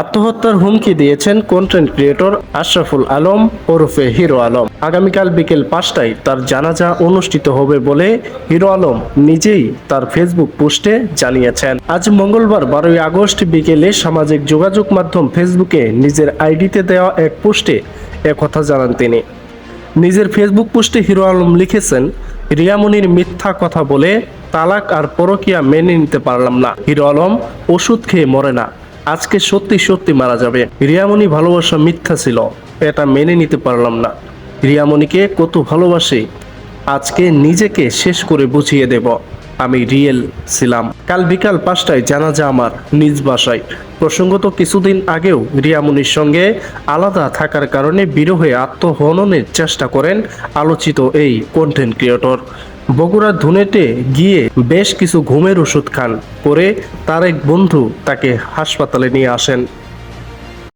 আত্মহত্যার হুমকি দিয়েছেন কন্টেন্ট ক্রিয়েটর আশরাফুল আলম ওরফে হিরো আলম। আগামীকাল বিকেল পাঁচটায় তার জানাজা অনুষ্ঠিত হবে বলে হিরো আলম নিজেই তার ফেসবুক পোস্টে জানিয়েছেন। আজ মঙ্গলবার বারোই আগস্ট বিকেলে সামাজিক যোগাযোগ মাধ্যম ফেসবুকে নিজের আইডিতে দেওয়া এক পোস্টে একথা জানান তিনি। নিজের ফেসবুক পোস্টে হিরো আলম লিখেছেন রিয়ামনির মিথ্যা কথা বলে তালাক আর পরকিয়া মেনে নিতে পারলাম না। হিরো আলম ওষুধ খেয়ে মরে না। আজকে সত্যি সত্যি মারা যাবে। রিয়ামনি ভালোবাসা মিথ্যা ছিল, এটা মেনে নিতে পারলাম না। রিয়ামনিকে কত ভালোবাসি, আজকে নিজেকে শেষ করে বুঝিয়ে দেব। আমি রিয়েল ছিলাম। কাল বিকাল পাঁচটায় জানাজা আমার নিজ বাসায়। প্রসঙ্গত কিছুদিন আগেও রিয়ামনির সঙ্গে আলাদা থাকার কারণে বিরহে আত্মহননের চেষ্টা করেন আলোচিত এই কন্টেন্ট ক্রিয়েটর বগুড়া ধুনেতে গিয়ে বেশ কিছু ঘুমের ওষুধ খান। পরে তার এক বন্ধু তাকে হাসপাতালে নিয়ে আসেন।